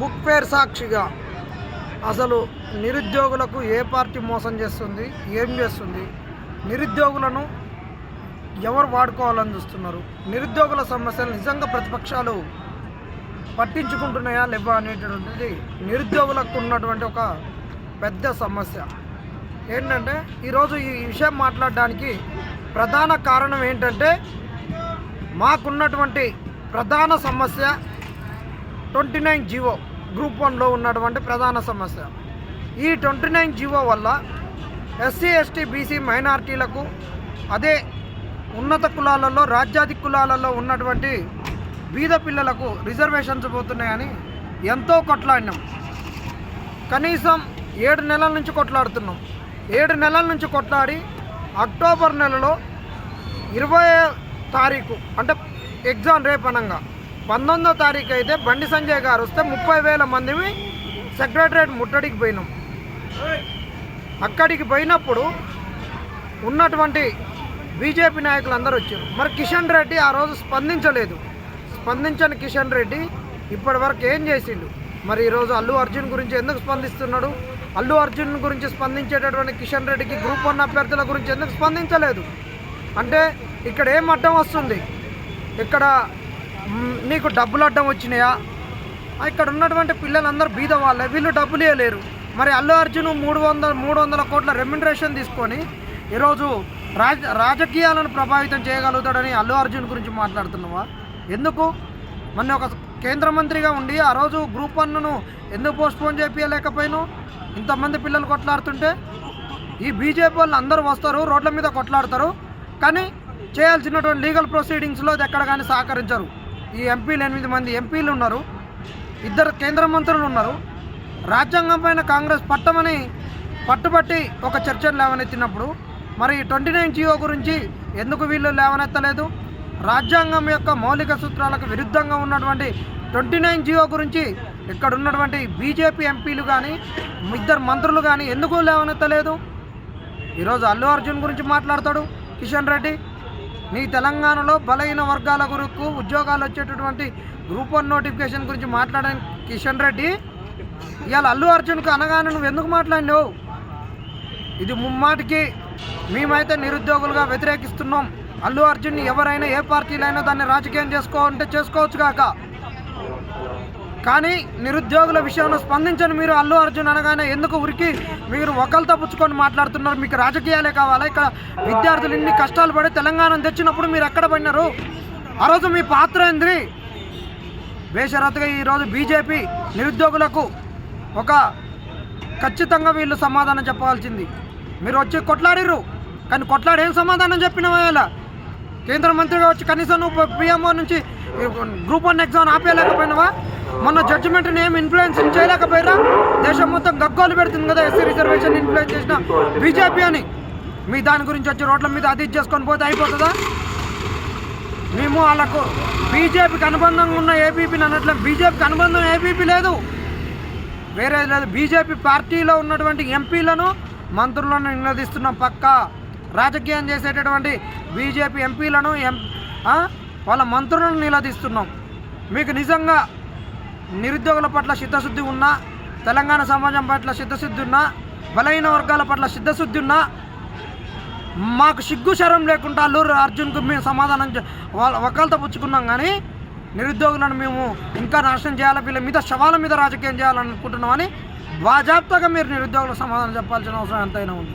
Book fair సాక్షిగా అసలు నిరుద్యోగులకు ఏ పార్టీ మోసం చేస్తుంది ఏం చేస్తుంది? నిరుద్యోగులను ఎవరు వాడుకోవాలని చూస్తున్నారు? నిరుద్యోగుల సమస్యలు నిజంగా ప్రతిపక్షాలు పట్టించుకుంటున్నాయా లేవా అనేటటువంటిది నిరుద్యోగులకు ఉన్నటువంటి ఒక పెద్ద సమస్య. ఏంటంటే ఈరోజు ఈ విషయం మాట్లాడడానికి ప్రధాన కారణం ఏంటంటే మాకున్నటువంటి ప్రధాన సమస్య ట్వంటీ నైన్ జీవో గ్రూప్ వన్లో ఉన్నటువంటి ప్రధాన సమస్య. ఈ ట్వంటీ నైన్ జీవో వల్ల ఎస్సీ ఎస్టీ బీసీ మైనార్టీలకు అదే ఉన్నత కులాలలో రాజ్యాది కులాలలో ఉన్నటువంటి బీద పిల్లలకు రిజర్వేషన్స్ పోతున్నాయని ఎంతో కొట్లాడినాం. కనీసం ఏడు నెలల నుంచి కొట్లాడుతున్నాం. ఏడు నెలల నుంచి కొట్లాడి అక్టోబర్ నెలలో ఇరవై తారీఖు అంటే ఎగ్జామ్ రేపు అనంగా పంతొమ్మిదో తారీఖు అయితే బండి సంజయ్ గారు వస్తే ముప్పై వేల మందిని సెక్రటరేట్ ముట్టడికి పోయినాం. అక్కడికి పోయినప్పుడు ఉన్నటువంటి బీజేపీ నాయకులు అందరూ వచ్చారు. మరి కిషన్ రెడ్డి ఆ రోజు స్పందించలేదు. స్పందించని కిషన్ రెడ్డి ఇప్పటి వరకు ఏం చేసిండు? మరి ఈరోజు అల్లు అర్జున్ గురించి ఎందుకు స్పందిస్తున్నాడు? అల్లు అర్జున్ గురించి స్పందించేటటువంటి కిషన్ రెడ్డికి గ్రూప్ వన్ అభ్యర్థుల గురించి ఎందుకు స్పందించలేదు? అంటే ఇక్కడ ఏం అడ్డం వస్తుంది? ఇక్కడ నీకు డబ్బులు అడ్డం వచ్చినాయా? ఇక్కడ ఉన్నటువంటి పిల్లలందరూ బీద వాళ్ళే వీళ్ళు డబ్బులు ఇవ్వలేరు మరి అల్లు అర్జున్ మూడు వందల మూడు వందల కోట్ల రెమ్యునరేషన్ తీసుకొని ఈరోజు రాజ రాజకీయాలను ప్రభావితం చేయగలుగుతాడని అల్లు అర్జున్ గురించి మాట్లాడుతున్నావా? ఎందుకు? మొన్న ఒక కేంద్ర మంత్రిగా ఉండి ఆ రోజు గ్రూప్ వన్ను ఎందుకు పోస్ట్పోన్ చేపించలేకపోయినావు ఇంతమంది పిల్లలు కొట్లాడుతుంటే ఈ బీజేపీ వాళ్ళు అందరూ వస్తారు రోడ్ల మీద కొట్లాడతారు. కానీ చేయాల్సినటువంటి లీగల్ ప్రొసీడింగ్స్లో అది ఎక్కడ కానీ సహకరించరు. ఈ ఎంపీలు ఎనిమిది మంది ఎంపీలు ఉన్నారు. ఇద్దరు కేంద్ర మంత్రులు ఉన్నారు. రాజ్యాంగం పైన కాంగ్రెస్ పట్టమని పట్టుబట్టి ఒక చర్చను లేవనెత్తినప్పుడు మరి ట్వంటీ నైన్ జియో గురించి ఎందుకు వీళ్ళు లేవనెత్తలేదు? రాజ్యాంగం యొక్క మౌలిక సూత్రాలకు విరుద్ధంగా ఉన్నటువంటి ట్వంటీ నైన్ జియో గురించి ఇక్కడ ఉన్నటువంటి బీజేపీ ఎంపీలు కానీ ఇద్దరు మంత్రులు కానీ ఎందుకు లేవనెత్తలేదు? ఈరోజు అల్లు అర్జున్ గురించి మాట్లాడతాడు కిషన్ రెడ్డి. నీ తెలంగాణలో బలహీన వర్గాల గురకు ఉద్యోగాలు వచ్చేటటువంటి గ్రూప్ వన్ నోటిఫికేషన్ గురించి మాట్లాడని కిషన్ రెడ్డి. ఇవాళ అల్లు అర్జున్కు అనగానే నువ్వు ఎందుకు మాట్లాడినావు? ఇది ముమ్మాటికి మేమైతే నిరుద్యోగులుగా వ్యతిరేకిస్తున్నాం. అల్లు అర్జున్ని ఎవరైనా ఏ పార్టీలైనా దాన్ని రాజకీయం చేసుకోవాలంటే చేసుకోవచ్చు కాక. కానీ నిరుద్యోగుల విషయంలో స్పందించని మీరు అల్లు అర్జున్ అనగానే ఎందుకు ఉరికి? మీరు ఒకరితో పుచ్చుకొని మాట్లాడుతున్నారు. మీకు రాజకీయాలే కావాలా. ఇక్కడ విద్యార్థులు ఇన్ని కష్టాలు పడి తెలంగాణ తెచ్చినప్పుడు మీరు ఎక్కడ పడినారు? ఆ రోజు మీ పాత్ర ఏంది? బేషరతుగా ఈరోజు బీజేపీ నిరుద్యోగులకు ఒక ఖచ్చితంగా వీళ్ళు సమాధానం చెప్పాల్సింది మీరు వచ్చి కొట్లాడిర్రు. కానీ కొట్లాడి ఏం సమాధానం చెప్పినావా ఇలా కేంద్ర మంత్రిగా వచ్చి కనీసం నువ్వు పిఎంఓ నుంచి గ్రూప్ వన్ ఎగ్జామ్ ఆపేయలేకపోయినావా? మొన్న జడ్జిమెంట్ని ఏం ఇన్ఫ్లుయెన్స్ చేయలేకపోయారా దేశం మొత్తం గగ్గోలు పెడుతుంది కదా ఎస్సీ రిజర్వేషన్ ఇన్ఫ్లుయెన్స్ చేసిన బీజేపీ అని. మీ దాని గురించి వచ్చి రోడ్ల మీద అది చేసుకొని పోతే అయిపోతుందా? మేము వాళ్ళకు బీజేపీకి అనుబంధంగా ఉన్న ఏబీపీని అన్నట్లు బీజేపీకి అనుబంధం ఏబీపీ లేదు. వేరే లేదు బీజేపీ పార్టీలో ఉన్నటువంటి ఎంపీలను మంత్రులను నిలదీస్తున్నాం పక్క. రాజకీయం చేసేటటువంటి బీజేపీ ఎంపీలను ఎం వాళ్ళ మంత్రులను నిలదీస్తున్నాం. మీకు నిజంగా నిరుద్యోగుల పట్ల చిత్తశుద్ధి ఉన్నా తెలంగాణ సమాజం పట్ల చిత్తశుద్ధి ఉన్నా బలహీన వర్గాల పట్ల చిత్తశుద్ధి ఉన్నా మాకు సిగ్గు శరం లేకుండా అల్లూరు అర్జున్కు మేము సమాధానం చే- వాళ్ళ పుచ్చుకున్నాం కానీ నిరుద్యోగులను మేము ఇంకా నాశనం చేయాలి వీళ్ళ మీద శవాల మీద రాజకీయం చేయాలనుకుంటున్నామని బాజాప్తాగా మీరు నిరుద్యోగులకు సమాధానం చెప్పాల్సిన అవసరం ఎంతైనా ఉంది.